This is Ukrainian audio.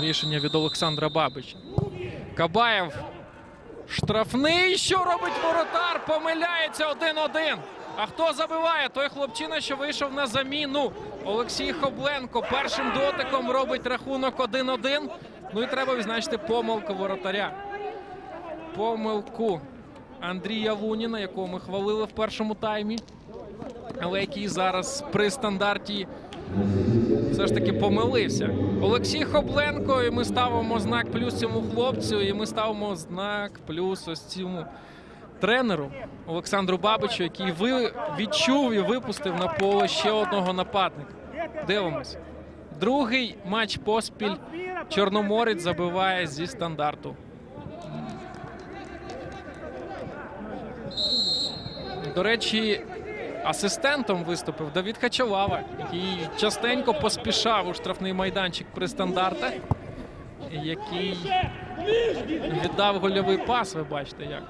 рішення від Олександра Бабича. Кабаєв штрафний. Що робить воротар? Помиляється 1-1. А хто забиває? Той хлопчина, що вийшов на заміну. Олексій Хобленко першим дотиком робить рахунок 1-1. Ну і треба відзначити помилку воротаря. Помилку Андрія Луніна, якого ми хвалили в першому таймі. Але який зараз при стандарті все ж таки помилився. Олексій Хобленко, і ми ставимо знак плюс цьому хлопцю, і ми ставимо знак плюс ось цьому тренеру Олександру Бабичу, який ви відчув і випустив на поле ще одного нападника. Дивимось. Другий матч поспіль Чорноморець забиває зі стандарту. До речі, асистентом виступив Давід Хачалава, який частенько поспішав у штрафний майданчик при стандартах, який віддав гольовий пас. Ви бачите, як